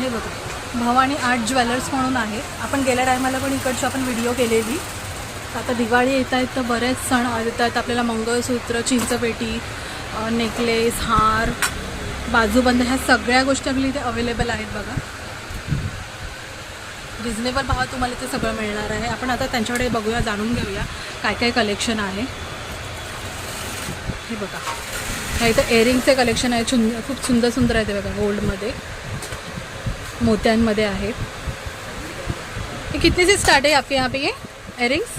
हे बघा. Bhavani art jewellers म्हणून आहे आपण गेल्या टायमाला पण इकडची आपण व्हिडिओ केलेली. आता दिवाळी येत आहेत तर बरेच सण येत आहेत आपल्याला मंगळसूत्र चिंचपेटी नेकलेस हार बाजूबंद ह्या सगळ्या गोष्टी आपल्या इथे अवेलेबल आहेत बघा. रिझनेबल भावात तुम्हाला ते सगळं मिळणार आहे. आपण आता त्यांच्याकडे बघूया जाणून घेऊया काय काय कलेक्शन आहे. हे बघा. ह्या इथं एअरिंगचे कलेक्शन आहे. चुन खूप सुंदर सुंदर आहे ते बघा गोल्डमध्ये मोत्यांमध्ये आहेत ये कितने से स्टार्ट है आपके यहाँ पे ये एअरिंग्स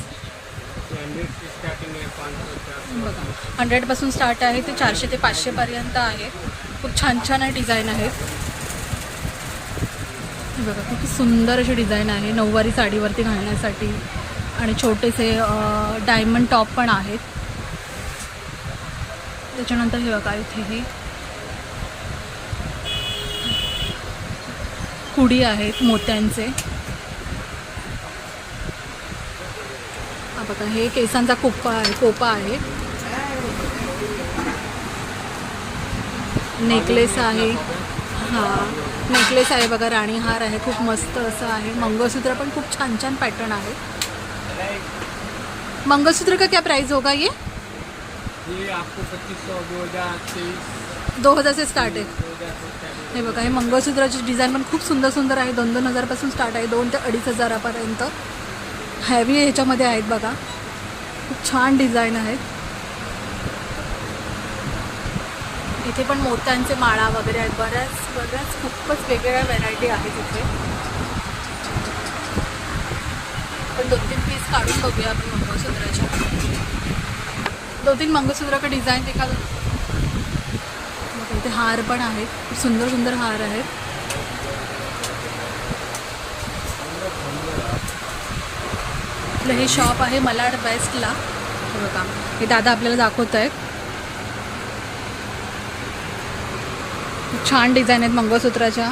बघा हंड्रेडपासून स्टार्ट आहे ते चारशे ते पाचशेपर्यंत आहे. खूप छान छान आहे डिझाईन आहेत बघा खूप सुंदर अशी डिझाईन आहे. नऊवारी साडीवरती घालण्यासाठी. आणि छोटेसे डायमंड टॉप पण आहेत. त्याच्यानंतर हे बघा इथे हे. कुडी आहेत मोत्यांचे. हा बघा हे केसांचा कोपा आहे कोपा आहे. नेकलेस आहे. हा नेकलेस आहे बघा राणी हार आहे खूप मस्त असं आहे. मंगळसूत्र पण खूप छान छान पॅटर्न आहे. मंगलसूत्र का क्या प्राइस होगा ये? ये आपको पच्चीस सौ स्टार्ट आहे हे बघा हे मंगळसूत्राची डिझाईन पण खूप सुंदर सुंदर आहे. दोन दोन हजारपासून स्टार्ट आहे. दोन ते अडीच हजारापर्यंत. हॅवी ह्याच्यामध्ये आहेत बघा. खूप छान डिझाईन आहेत. इथे पण मोत्यांचे माळा वगैरे आहेत. बऱ्याच बऱ्याच खूपच वेगवेगळ्या व्हरायटी आहेत इथे. पण दोन तीन पीस काढून बघूया आपण मंगळसूत्राच्या. दोन तीन मंगळसूत्र डिझाईन दिखा इथे हार पण आहेत. खूप सुंदर सुंदर हार आहेत. आपलं हे शॉप आहे मलाड बेस्टला हे बघा. हे दादा आपल्याला दाखवत आहेत छान डिझाईन आहेत मंगळसूत्राच्या.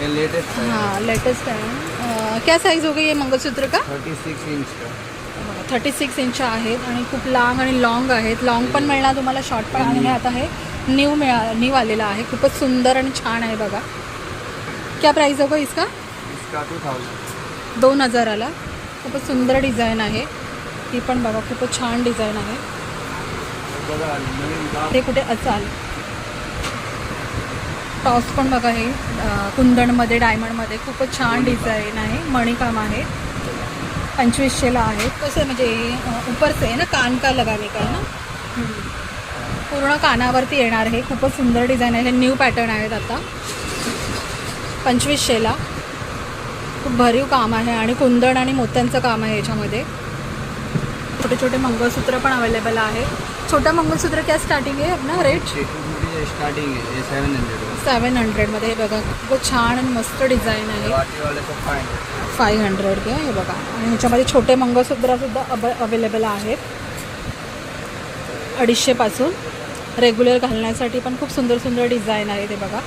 लेटेस्ट हाँ लेटेस्ट आहे. क्या साईज हो गई ये मंगळसूत्र का? Thirty six inch thirty six inch आहेत आणि खूप लांग आणि लॉंग आहेत. लॉंग पण मिळणार तुम्हाला शॉर्ट पण आणि हे आता हे न्यू मिळा न्यू आलेला आहे. खूपच सुंदर आणि छान आहे बघा. क्या प्राईस होगा इसका? इसका टू थाउजेंड दोन हजाराला. खूपच सुंदर डिझाईन आहे. ही पण बघा खूपच छान डिझाईन आहे. ते कुठे असाल? टॉप्स पण बघा हे अं, कुंदनमध्ये डायमंडमध्ये खूपच छान डिझाईन आहे. मणिकाम आहे. पंचवीसशेला आहे. कसं म्हणजे अं, ऊपर से है ना कान का लगाने का ना. पूर्ण कानावरती येणार हे खूपच सुंदर डिझाईन आहे. हे न्यू पॅटर्न आहेत आता. पंचवीसशेला. खूप भरीव काम आहे आणि कुंदन आणि मोत्यांचं काम आहे याच्यामध्ये. छोटे छोटे मंगळसूत्र पण अवेलेबल आहे. छोटा मंगळसूत्र क्या स्टार्टिंग आहे अपना? Rate starting seven hundred seven हंड्रेडमध्ये हे. बघा खूप छान आणि मस्त डिझाईन आहे. फाईव्ह हंड्रेड हे बघा. आणि ह्याच्यामध्ये छोटे मंगळसूत्रसुद्धा अव अवेलेबल आहेत. अडीचशेपासून रेग्युलर घालण्यासाठी पण खूप सुंदर सुंदर डिझाईन आहे ते बघा.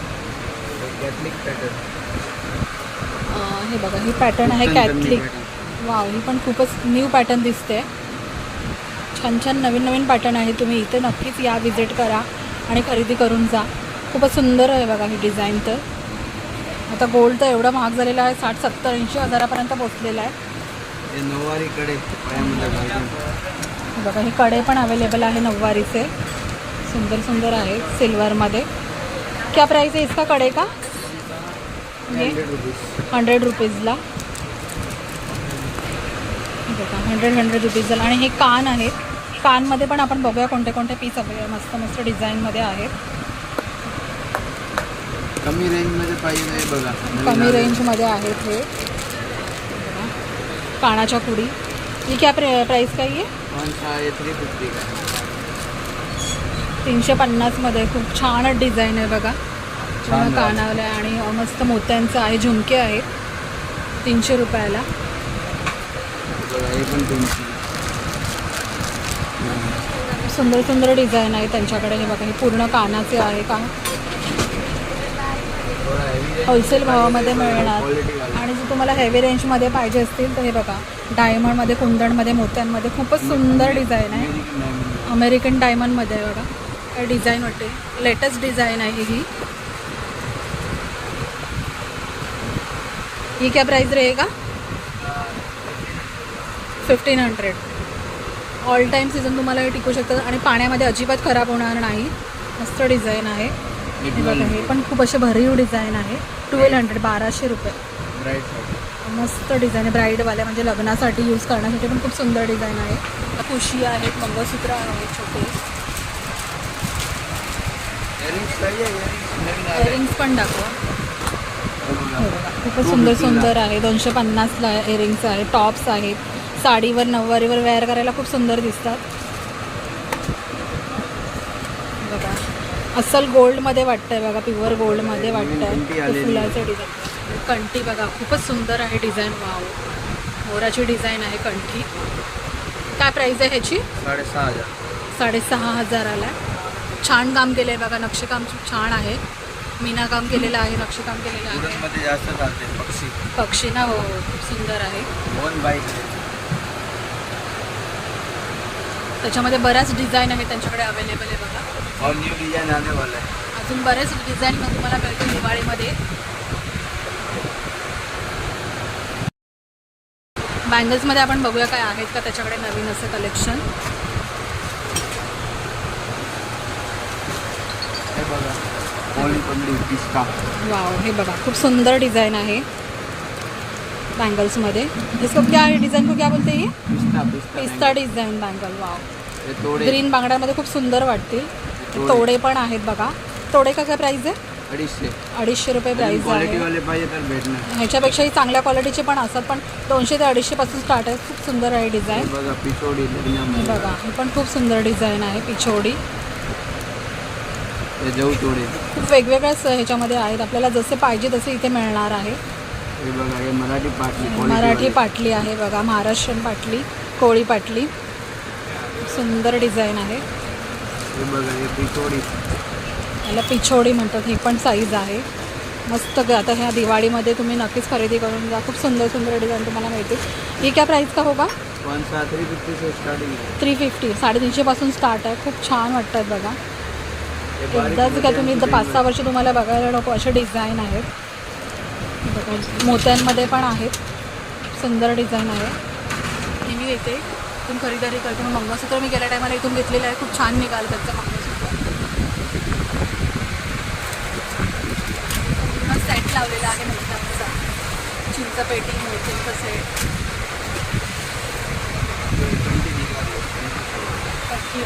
हे बघा ही पॅटर्न आहे कॅथलिक वाव ही पण खूपच न्यू पॅटर्न दिसते. छान छान नवीन नवीन पॅटर्न आहे. तुम्ही इथे नक्कीच या विजिट करा आणि खरेदी करून जा. खूपच सुंदर आहे बघा ही डिझाईन तर. आता गोल्ड तर एवढा महाग झालेला आहे साठ सत्तर ऐंशी हजारापर्यंत पोचलेला आहे. ये बघा हे कडे पण अवेलेबल आहे नऊवारीचे. सुंदर सुंदर आहे सिल्वरमध्ये क्या प्राईस आहे इसका कडे का? ये 100 रुपीस हंड्रेड रुपीजला. बघा हंड्रेड हंड्रेड रुपीजला. आणि हे कान आहेत. कानमध्ये पण आपण बघूया कोणते कोणते पीस हवे मस्त मस्त डिझाईनमध्ये आहेत. कमी रेंजमध्ये पाहिजे बघा. कमी. रेंजमध्ये आहेत हे. बघा. कानाच्या कुडी. ही क्या प्र प्राईस काय आहे? तीनशे पन्नासमध्ये खूप छान डिझाईन आहे बघा. पूर्ण छान कानावलं आहे आणि मस्त मोत्यांचं आहे झुमके आहेत. तीनशे रुपयाला. सुंदर सुंदर डिझाईन आहे त्यांच्याकडे. हे बघा हे पूर्ण कानाचे आहे का? होलसेल भावामध्ये मिळणार. आणि जर तुम्हाला हेवी रेंजमध्ये पाहिजे असतील तर हे बघा डायमंडमध्ये कुंदणमध्ये मोत्यांमध्ये खूपच सुंदर डिझाईन आहे. अमेरिकन डायमंडमध्ये आहे बघा. काय डिझाईन वाटते? लेटेस्ट डिझाईन आहे ही. ये क्या रे रहेगा fifteen hundred all time season तुम्हाला हे टिकू शकतं. आणि पाण्यामध्ये अजिबात खराब होणार नाही. मस्त डिझाईन आहे. हे बघा हे पण खूप असे भरीव डिझाईन आहे. ट्वेल्व हंड्रेड बाराशे रुपये. मस्त डिझाईन आहे ब्राईडवाल्या म्हणजे लग्नासाठी यूज करण्यासाठी पण खूप सुंदर डिझाईन आहे. कुशी आहेत मंगळसूत्र आहेत छोटे. इयरिंग्स पण दाखवा. हे बघा. खूपच सुंदर सुंदर आहे. दोनशे पन्नासला इयरिंग्स आहेत टॉप्स आहेत. साडीवर नऊवारीवर वेअर करायला खूप सुंदर दिसतात बघा अस्सल गोल्डमध्ये वाटतंय बघा प्युअर गोल्डमध्ये वाटतंय. फुलाचं डिझाईन कंठी बघा खूपच सुंदर आहे डिझाईन वाव मोराची डिझाईन आहे कंठी. काय प्राईस आहे ह्याची? साडेसहा हजार. साडेसहा हजाराला आहे. छान काम केलं आहे बघा नक्षीकाम खूप छान आहे. मीना काम केलेलं आहे नक्षीकाम केलेलं आहे. मध्ये जास्त चालते पक्षी. पक्षी ना हो खूप सुंदर आहे. बाईक त्याच्यामध्ये बऱ्याच डिझाईन आहेत त्यांच्याकडे अवेलेबल आहे बघा. और न्यू डिजाइन आने वाला है। अजून बरेच डिझाईन तुम्हाला मिळतील दिवाळीमध्ये. बँगल्समध्ये आपण बघूया काय आहेत का त्याच्याकडे नवीन असं कलेक्शन हे बघा पिस्ता. वाव हे बघा खूप सुंदर डिझाइन आहे बैंगल्समध्ये इसको क्या डिज़ाइन को क्या बोलते? हैं ये पिस्ता डिझाईन बँगल वाव हे ग्रीन बांगड्यामध्ये खूप सुंदर वाटतील. तोडे. पण आहेत बघा. तोडे काय प्राईस आहे? अडीचशे. अडीचशे रुपये क्वालिटी आहे. वाले पाहिजे तर भेटणार. ह्याच्यापेक्षाही चांगल्या क्वालिटीचे पण असतात पण दोनशे ते अडीचशेपासून स्टार्ट आहे. खूप सुंदर आहे डिझाईन बघा हे बघा हे पण खूप सुंदर डिझाईन आहे पिछोडी खूप वेगवेगळ्याच ह्याच्यामध्ये आहेत. आपल्याला जसे पाहिजे तसे इथे मिळणार आहे. मराठी पाटली मराठी. पाटली आहे बघा महाराष्ट्रीयन पाटली कोळी पाटली. सुंदर डिझाईन आहे. हे बघा हे पिचोडी याला पिछोडी म्हणतात ही पण साईज आहे. मस्त ग- आता ह्या दिवाळीमध्ये तुम्ही नक्कीच खरेदी करून जा. खूप सुंदर सुंदर डिझाईन तुम्हाला मिळतील. ही क्या प्राईस का होगा? थ्री फिफ्टी से स्टार्टिंग थ्री फिफ्टी साडेतीनशेपासून स्टार्ट आहे. खूप छान वाटतात बघा. एकदाच काय तुम्ही इथं पाच सहा वर्ष तुम्हाला बघायला नको असे डिझाईन आहेत. बघा, मोत्यांमध्ये पण आहेत. सुंदर डिझाईन आहे. हे मी येते इथून खरेदी करते. मग मंगळसूत्र मी गेल्या टायमाला इथून घेतलेलं आहे. खूप छान निघाल त्याचं मंगळसूत्र. पूर्ण सेट लावलेला आहे मोत्यांचा चिंचा पेटी मोत्यांचं सेट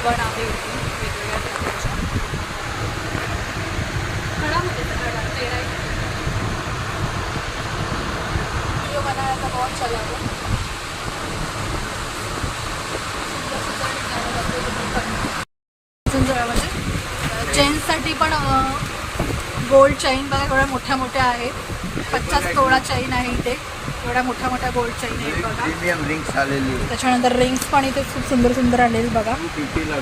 पण आहे वेगवेगळ्या प्रकारच्या. खडामध्ये खडा तेरा व्हिडिओ बहुत चला है सुंदर चेन्ससाठी पण गोल्ड चैन बघा एवढ्या मोठ्या मोठ्या आहेत. पचास तोळा चैन आहे इथे. एवढ्या मोठ्या मोठ्या गोल्ड चैन आहेत बघा. प्रीमियम रिंग्स आलेली त्याच्यानंतर रिंग्स पण इथे खूप सुंदर सुंदर आलेली बघा.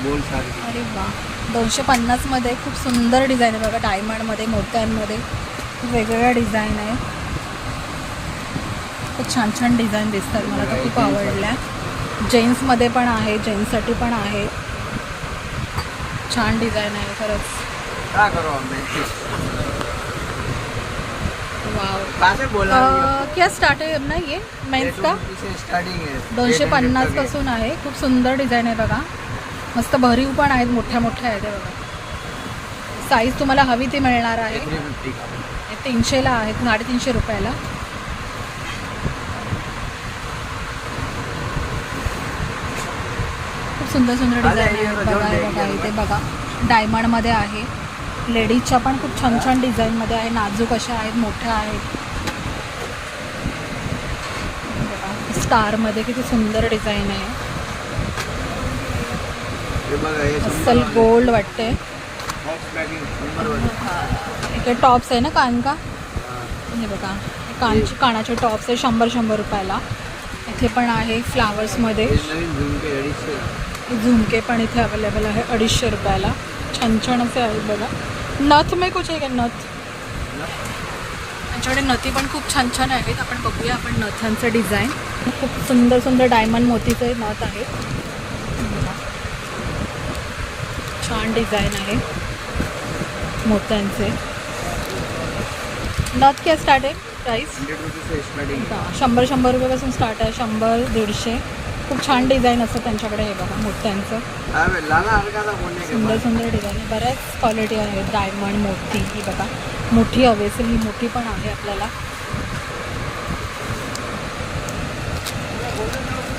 गोल्ड अरे वा. दोनशे पन्नासमध्ये खूप सुंदर डिझाईन आहे बघा. डायमंडमध्ये मोत्यांमध्ये. खूप वेगवेगळ्या डिझाईन आहे. खूप छान छान डिझाईन दिसतात. मला तर खूप आवडल्या. जेन्समध्ये पण आहे. जेन्ससाठी पण आहे. छान डिझाईन आहे खरंच. अं, क्या स्टार्ट आहे? ना ये मेन्स का? स्टार्टिंग दोनशे 800 पन्नास. पासून आहे. खूप सुंदर डिझाईन आहे बघा. मस्त भरीव पण आहेत मोठ्या मोठ्या आहेत बघा. साईज तुम्हाला हवी ती मिळणार आहे. 350 का तीनशेला आहेत साडेतीनशे रुपयाला. खूप सुंदर सुंदर डिझाईन आहेत बघा हे बघा इथे बघा. डायमंडमध्ये आहे. लेडीजच्या पण खूप छान छान डिझाईनमध्ये आहे. नाजूक अशा आहेत मोठ्या आहेत. स्टारमध्ये किती सुंदर डिझाईन आहे. अस्सल गोल्ड वाटते इकडे टॉप्स आहे ना कान का? हे. बघा कानचे कानाचे टॉप्स आहे शंभर शंभर रुपयाला. इथे पण आहे फ्लावर्समध्ये झुमके पण इथे अवेलेबल आहे अडीचशे रुपयाला. छान छान असे आहेत बघा. नथ मे कुछ आहे का नथ। त्यांच्याकडे नथी पण खूप छान छान आहेत. आपण बघूया आपण नथांचं डिझाईन खूप सुंदर सुंदर डायमंड मोतीचे नथ आहेत. बघा. छान डिझाईन आहे. मोत्यांचे. नथ क्या स्टार्ट आहे? प्राईस हा, शंभर शंभर रुपयापासून स्टार्ट आहे. शंभर दीडशे. खूप छान डिझाईन असतं त्यांच्याकडे हे बघा के सुंदर सुंदर डिझाईन आहे. बऱ्याच क्वालिटी आहेत डायमंड मोठी ही बघा. मोठी हवी असेल ही मोठी पण आहे आपल्याला.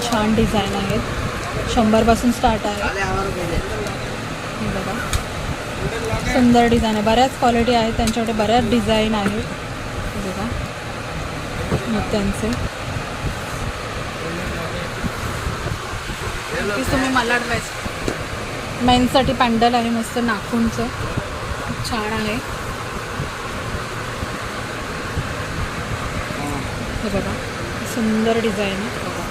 छान डिझाईन आहेत शंभरपासून स्टार्ट आहे. हे बघा. सुंदर डिझाईन आहे. बऱ्याच क्वालिटी आहेत त्यांच्याकडे बऱ्याच डिझाईन आहेत हे बघा. मोत्यांचे. नक्कीच तुम्ही मला बेस्ट मेन्ससाठी पॅन्डल आहे मस्त नाखूनचं. खूप छान आहे. हे बघा सुंदर डिझाईन आहे. बघा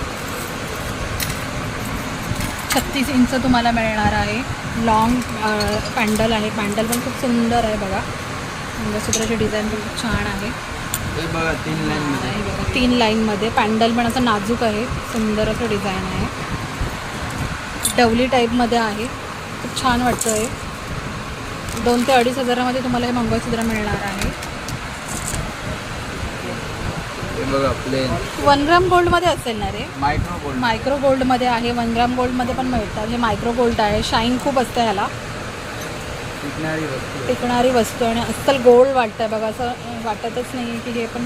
छत्तीस इंच तुम्हाला मिळणार आहे. लॉंग पॅन्डल आहे. पॅन्डल पण खूप सुंदर आहे बघा. मंगळसूत्राची डिझाईन पण खूप छान आहे. बघा तीन लाईन मध्ये. बघा तीन लाईनमध्ये पॅन्डल पण असं नाजूक आहे. सुंदर असं डिझाईन आहे. डवली टाईपमध्ये आहे. खूप छान वाटतं आहे दोन ते अडीच हजारामध्ये तुम्हाला हे मंगळसूत्र मिळणार आहे. वन ग्राम गोल्डमध्ये असेल ना रे? मायक्रो गोल्ड मायक्रो गोल्डमध्ये आहे. वन ग्राम गोल्डमध्ये पण मिळतात. हे मायक्रो गोल्ड आहे. शाईन खूप असतं ह्याला. टिकणारी वस्तू आणि अस्सल गोल्ड वाटतं बघा. असं वाटतच नाही की हे पण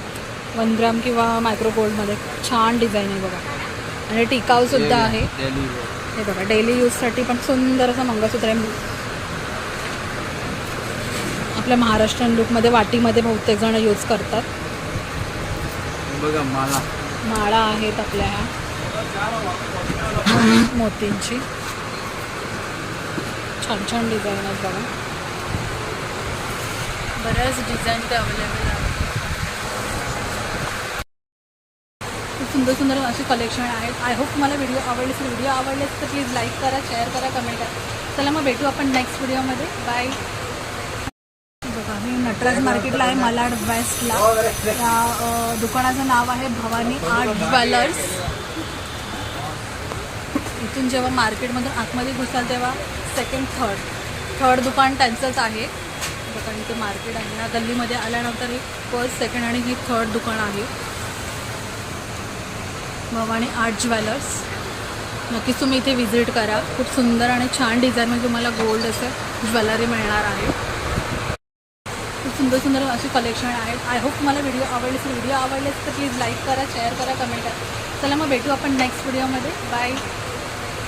वन ग्राम किंवा मायक्रो गोल्डमध्ये छान डिझाईन आहे बघा. आणि टिकाऊसुद्धा आहे. हे बघा डेली यूजसाठी पण सुंदर असं मंगळसूत्र आहे. आपल्या महाराष्ट्रीयन लुकमध्ये वाटीमध्ये बहुतेक जण यूज करतात. बघा मला. माळा आहेत आपल्या ह्या. मोतींची. छान छान डिझाईन आहेत बघा. बऱ्याच डिझाईन ते अवेलेबल आहेत खूप सुंदर सुंदर असे कलेक्शन आहेत. आय होप तुम्हाला व्हिडिओ आवडले असेल. व्हिडिओ आवडले तर प्लीज लाईक करा शेअर करा कमेंट करा. चला मग भेटू आपण नेक्स्ट व्हिडिओमध्ये बाय बघा हे नटराज मार्केटला आहे मालाड वेस्टला या अ, दुकानाचं नाव आहे भवानी आर्ट ज्वेलर्स इथून जेव्हा मार्केटमधून आतमध्ये घुसाल तेव्हा सेकंड थर्ड थर्ड दुकान त्यांचंच आहे. बघा इथे मार्केट आहे. या गल्लीमध्ये आल्यानंतर ही फर्स्ट सेकंड आणि ही थर्ड दुकान आहे. Bhavani art jewellers. नक्कीच तुम्ही इथे व्हिजिट करा. खूप सुंदर आणि छान डिझाईनमध्ये तुम्हाला गोल्ड असं ज्वेलरी मिळणार आहे. खूप सुंदर सुंदर असे कलेक्शन आहेत आय होप तुम्हाला व्हिडिओ आवडले असेल. व्हिडिओ आवडले तर प्लीज लाईक करा शेअर करा कमेंट करा. चला मग भेटू आपण नेक्स्ट व्हिडिओमध्ये बाय